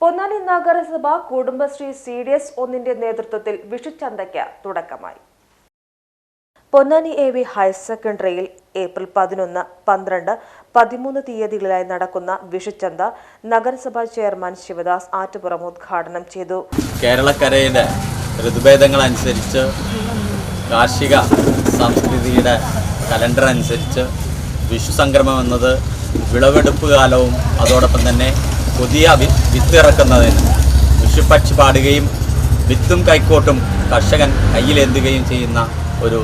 പൊന്നാനി നഗരസഭ Kudumbashree C D S ഒന്നിന്റെ നേതൃത്വത്തിൽ വിഷുചന്തയ്ക്ക് തുടക്കമായി. പൊന്നാനി എ വി ഹയർ സെക്കൻഡറിയിൽ ഏപ്രിൽ പതിനൊന്ന് പന്ത്രണ്ട് പതിമൂന്ന് തീയതികളിലായി നടക്കുന്ന വിഷുചന്ത നഗരസഭാ ചെയർമാൻ ശിവദാസ് ആറ്റുപുറം ഉദ്ഘാടനം ചെയ്തു. കേരളക്കരയിലെ ഋതുഭേദങ്ങൾ അനുസരിച്ച് കാർഷിക സംസ്കൃതിയുടെ കലണ്ടർ അനുസരിച്ച് വിഷു സംക്രമം എന്നത് വിളവെടുപ്പ് കാലവും അതോടൊപ്പം തന്നെ പുതിയ വിത്തിറക്കുന്നതിന് വിഷുപക്ഷി പാടുകയും വിത്തും കൈക്കോട്ടും കർഷകൻ കയ്യിലെന്തുകയും ചെയ്യുന്ന ഒരു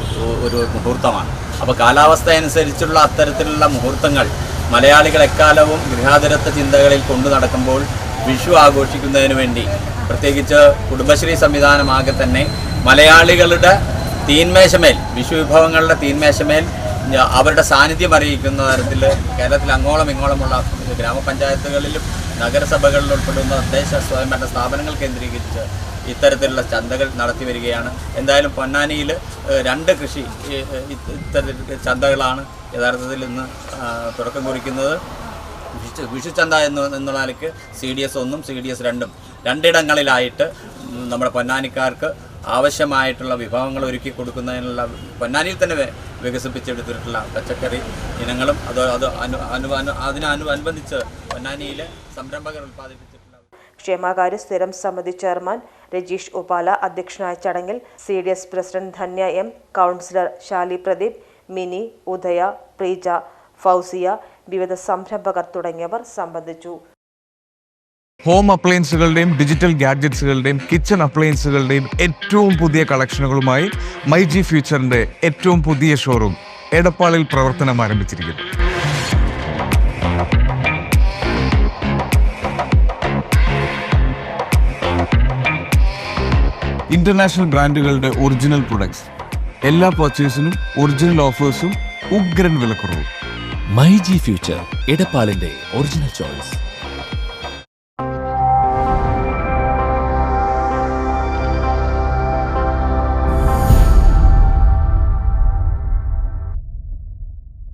ഒരു മുഹൂർത്തമാണ്. അപ്പോൾ കാലാവസ്ഥ അനുസരിച്ചുള്ള അത്തരത്തിലുള്ള മുഹൂർത്തങ്ങൾ മലയാളികൾ എക്കാലവും ഗൃഹാതിരത്വ ചിന്തകളിൽ കൊണ്ടു നടക്കുമ്പോൾ വിഷു ആഘോഷിക്കുന്നതിന് വേണ്ടി പ്രത്യേകിച്ച് കുടുംബശ്രീ സംവിധാനമാകെ തന്നെ മലയാളികളുടെ തീന്മേശമേൽ വിഷു വിഭവങ്ങളുടെ തീന്മേശമേൽ അവരുടെ സാന്നിധ്യം അറിയിക്കുന്ന തരത്തിൽ കേരളത്തിൽ അങ്ങോളം ഇങ്ങോളമുള്ള ഗ്രാമപഞ്ചായത്തുകളിലും നഗരസഭകളിൽ ഉൾപ്പെടുന്ന തദ്ദേശ സ്വയംഭരണ സ്ഥാപനങ്ങൾ കേന്ദ്രീകരിച്ച് ഇത്തരത്തിലുള്ള ചന്തകൾ നടത്തി വരികയാണ്. എന്തായാലും പൊന്നാനിയിൽ രണ്ട് കൃഷി ഇത്തരത്തിൽ ചന്തകളാണ് യഥാർത്ഥത്തിൽ ഇന്ന് തുടക്കം കുറിക്കുന്നത്. വിഷു വിഷുചന്ത എന്ന് എന്നുള്ള നിലയ്ക്ക് സി ഡി എസ് ഒന്നും സി ഡി എസ് രണ്ടും രണ്ടിടങ്ങളിലായിട്ട് നമ്മുടെ പൊന്നാനിക്കാർക്ക് ആവശ്യമായിട്ടുള്ള വിഭവങ്ങൾ ഒരുക്കി കൊടുക്കുന്നതിനുള്ള പൊന്നാനിയിൽ തന്നെ വികസിപ്പിച്ചെടുത്തിട്ടുള്ള പച്ചക്കറി ഇനങ്ങളും അത് അത് അനു അനു അതിനനുബന്ധിച്ച് പൊന്നാനിയിലെ സംരംഭകർ ഉൽപ്പാദിപ്പിച്ചിട്ടുണ്ട് ക്ഷേമകാര്യ സ്ഥിരം സമിതി ചെയർമാൻ രജീഷ് ഉപാല അധ്യക്ഷനായ ചടങ്ങിൽ C D S president Dhanya M councillor Shali Pradeep Mini Udaya Preeja Fousiya വിവിധ സംരംഭകർ തുടങ്ങിയവർ സംബന്ധിച്ചു. ഹോം അപ്ലയൻസുകളുടെയും ഡിജിറ്റൽ ഗാഡ്ജറ്റ്സുകളുടെയും കിച്ചൺ അപ്ലയൻസുകളുടെയും ഏറ്റവും പുതിയ കളക്ഷനുകളുമായി മൈ ജി ഫ്യൂച്ചറിന്റെ ഏറ്റവും പുതിയ ഷോറൂം എടപ്പാളിൽ പ്രവർത്തനം ആരംഭിച്ചിരിക്കുന്നു. ഇന്റർനാഷണൽ ബ്രാൻഡുകളുടെ ഒറിജിനൽ പ്രൊഡക്ട്സ് എല്ലാ പർച്ചേസിനും ഒറിജിനൽ ഓഫേഴ്സും ഉഗ്രൻ വിലക്കുറവും. മൈ ജി ഫ്യൂച്ചർ ഇടപ്പാളിന്റെ ഒറിജിനൽ ചോയ്സ്